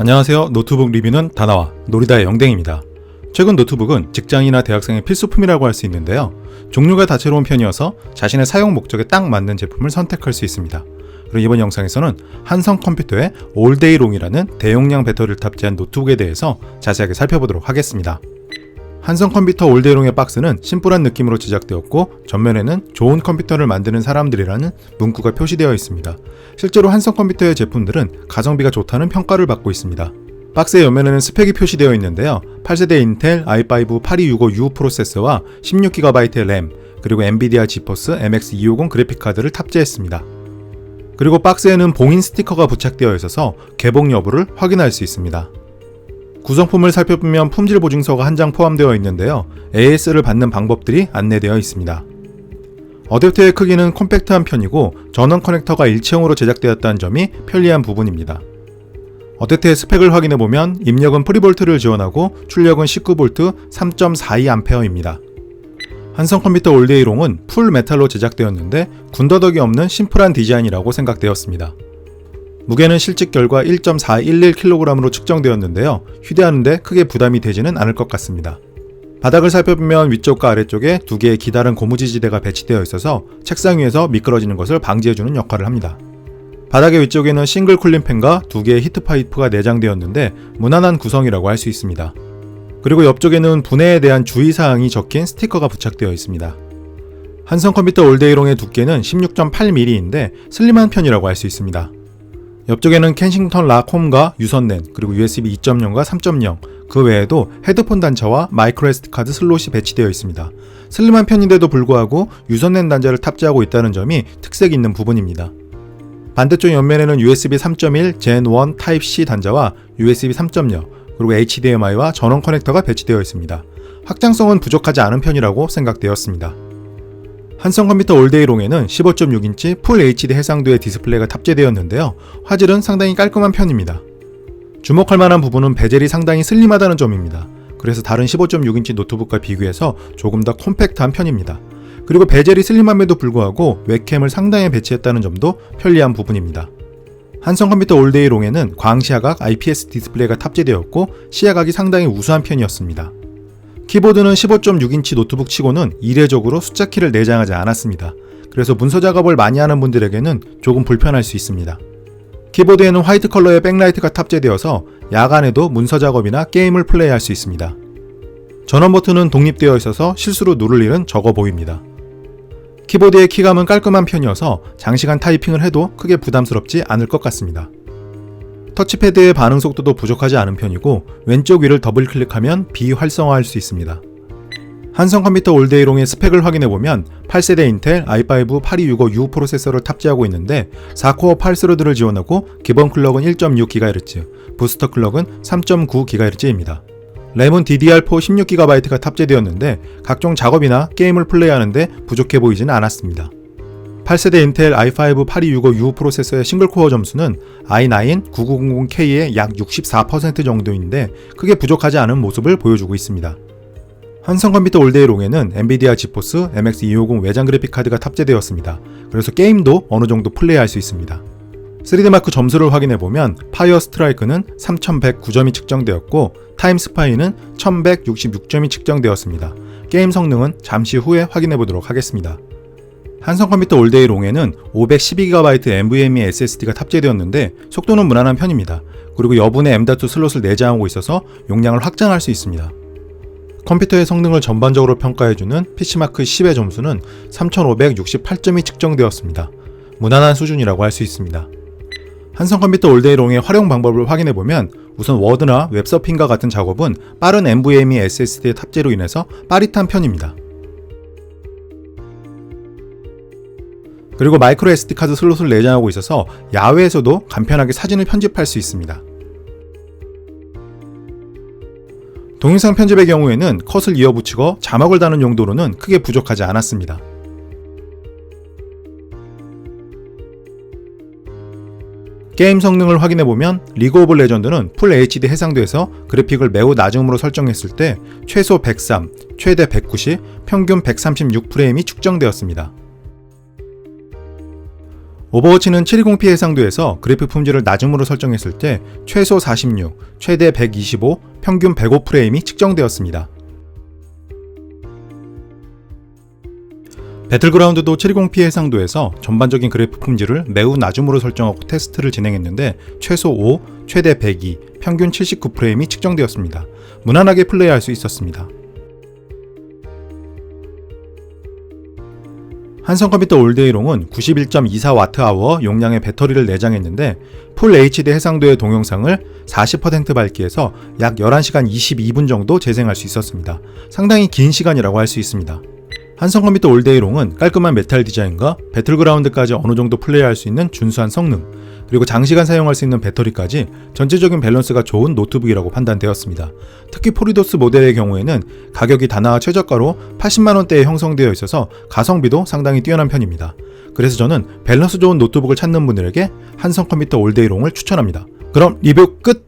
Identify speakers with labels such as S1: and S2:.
S1: 안녕하세요. 노트북 리뷰는 다나와 놀이다의 영댕입니다. 최근 노트북은 직장이나 대학생의 필수품이라고 할 수 있는데요. 종류가 다채로운 편이어서 자신의 사용 목적에 딱 맞는 제품을 선택할 수 있습니다. 그리고 이번 영상에서는 한성 컴퓨터의 올데이롱이라는 대용량 배터리를 탑재한 노트북에 대해서 자세하게 살펴보도록 하겠습니다. 한성 컴퓨터 올데이롱의 박스는 심플한 느낌으로 제작되었고 전면에는 좋은 컴퓨터를 만드는 사람들이라는 문구가 표시되어 있습니다. 실제로 한성 컴퓨터의 제품들은 가성비가 좋다는 평가를 받고 있습니다. 박스의 옆면에는 스펙이 표시되어 있는데요. 8세대 인텔 i5 8265U 프로세서와 16GB 램, 그리고 엔비디아 지포스 MX250 그래픽카드를 탑재했습니다. 그리고 박스에는 봉인 스티커가 부착되어 있어서 개봉 여부를 확인할 수 있습니다. 구성품을 살펴보면 품질 보증서가 한 장 포함되어 있는데요. AS를 받는 방법들이 안내되어 있습니다. 어댑터의 크기는 콤팩트한 편이고 전원 커넥터가 일체형으로 제작되었다는 점이 편리한 부분입니다. 어댑터의 스펙을 확인해 보면 입력은 프리볼트를 지원하고 출력은 19V 3.42A입니다. 한성 컴퓨터 올데이롱은 풀 메탈로 제작되었는데 군더더기 없는 심플한 디자인이라고 생각되었습니다. 무게는 실직 결과 1.411kg으로 측정되었는데요. 휴대하는데 크게 부담이 되지는 않을 것 같습니다. 바닥을 살펴보면 위쪽과 아래쪽에 두 개의 기다란 고무지지대가 배치되어 있어서 책상 위에서 미끄러지는 것을 방지해주는 역할을 합니다. 바닥의 위쪽에는 싱글 쿨링팬과 두 개의 히트 파이프가 내장되었는데 무난한 구성이라고 할 수 있습니다. 그리고 옆쪽에는 분해에 대한 주의사항이 적힌 스티커가 부착되어 있습니다. 한성 컴퓨터 올데이롱의 두께는 16.8mm인데 슬림한 편이라고 할 수 있습니다. 옆쪽에는 켄싱턴 락홈과 유선랜, 그리고 USB 2.0과 3.0, 그 외에도 헤드폰 단차와 마이크로 SD 카드 슬롯이 배치되어 있습니다. 슬림한 편인데도 불구하고 유선랜 단자를 탑재하고 있다는 점이 특색 있는 부분입니다. 반대쪽 옆면에는 USB 3.1 Gen 1 Type-C 단자와 USB 3.0, 그리고 HDMI와 전원 커넥터가 배치되어 있습니다. 확장성은 부족하지 않은 편이라고 생각되었습니다. 한성 컴퓨터 올데이롱에는 15.6인치 풀 HD 해상도의 디스플레이가 탑재되었는데요. 화질은 상당히 깔끔한 편입니다. 주목할 만한 부분은 베젤이 상당히 슬림하다는 점입니다. 그래서 다른 15.6인치 노트북과 비교해서 조금 더 콤팩트한 편입니다. 그리고 베젤이 슬림함에도 불구하고 웹캠을 상당히 배치했다는 점도 편리한 부분입니다. 한성 컴퓨터 올데이롱에는 광시야각 IPS 디스플레이가 탑재되었고 시야각이 상당히 우수한 편이었습니다. 키보드는 15.6인치 노트북 치고는 이례적으로 숫자 키를 내장하지 않았습니다. 그래서 문서 작업을 많이 하는 분들에게는 조금 불편할 수 있습니다. 키보드에는 화이트 컬러의 백라이트가 탑재되어서 야간에도 문서 작업이나 게임을 플레이할 수 있습니다. 전원 버튼은 독립되어 있어서 실수로 누를 일은 적어 보입니다. 키보드의 키감은 깔끔한 편이어서 장시간 타이핑을 해도 크게 부담스럽지 않을 것 같습니다. 터치패드의 반응 속도도 부족하지 않은 편이고 왼쪽 위를 더블 클릭하면 비활성화할 수 있습니다. 한성 컴퓨터 올데이롱의 스펙을 확인해보면 8세대 인텔 i5 8265U 프로세서를 탑재하고 있는데 4코어 8스로드를 지원하고 기본 클럭은 1.6GHz, 부스터 클럭은 3.9GHz입니다. 램은 DDR4 16GB가 탑재되었는데 각종 작업이나 게임을 플레이하는데 부족해 보이지는 않았습니다. 8세대 인텔 i5 8265U 프로세서의 싱글코어 점수는 i9 9900K의 약 64% 정도인데 크게 부족하지 않은 모습을 보여주고 있습니다. 한성 컴퓨터 올데이 롱에는 엔비디아 지포스 MX250 외장 그래픽 카드가 탑재되었습니다. 그래서 게임도 어느 정도 플레이할 수 있습니다. 3D마크 점수를 확인해보면 파이어 스트라이크는 3109점이 측정되었고 타임 스파이는 1166점이 측정되었습니다. 게임 성능은 잠시 후에 확인해보도록 하겠습니다. 한성 컴퓨터 올데이 롱에는 512GB NVMe SSD가 탑재되었는데 속도는 무난한 편입니다. 그리고 여분의 M.2 슬롯을 내장하고 있어서 용량을 확장할 수 있습니다. 컴퓨터의 성능을 전반적으로 평가해주는 PC마크 10의 점수는 3568점이 측정되었습니다. 무난한 수준이라고 할 수 있습니다. 한성 컴퓨터 올데이롱의 활용 방법을 확인해보면 우선 워드나 웹서핑과 같은 작업은 빠른 NVMe SSD의 탑재로 인해서 빠릿한 편입니다. 그리고 마이크로 SD 카드 슬롯을 내장하고 있어서 야외에서도 간편하게 사진을 편집할 수 있습니다. 동영상 편집의 경우에는 컷을 이어붙이고 자막을 다는 용도로는 크게 부족하지 않았습니다. 게임 성능을 확인해보면 리그 오브 레전드는 풀 HD 해상도에서 그래픽을 매우 낮음으로 설정했을 때 최소 103, 최대 190, 평균 136프레임이 측정되었습니다. 오버워치는 720p 해상도에서 그래픽 품질을 낮음으로 설정했을 때 최소 46, 최대 125, 평균 105프레임이 측정되었습니다. 배틀그라운드도 720p 해상도에서 전반적인 그래픽 품질을 매우 낮음으로 설정하고 테스트를 진행했는데 최소 5, 최대 102, 평균 79프레임이 측정되었습니다. 무난하게 플레이할 수 있었습니다. 한성컴퓨터 올데이롱은 91.24Wh 용량의 배터리를 내장했는데 풀 HD 해상도의 동영상을 40% 밝기에서 약 11시간 22분 정도 재생할 수 있었습니다. 상당히 긴 시간이라고 할 수 있습니다. 한성컴 퓨터 올데이롱은 깔끔한 메탈 디자인과 배틀그라운드까지 어느 정도 플레이할 수 있는 준수한 성능, 그리고 장시간 사용할 수 있는 배터리까지 전체적인 밸런스가 좋은 노트북이라고 판단되었습니다. 특히 포리도스 모델의 경우에는 가격이 다나와 최저가로 80만원대에 형성되어 있어서 가성비도 상당히 뛰어난 편입니다. 그래서 저는 밸런스 좋은 노트북을 찾는 분들에게 한성컴퓨터 올데이롱을 추천합니다. 그럼 리뷰 끝!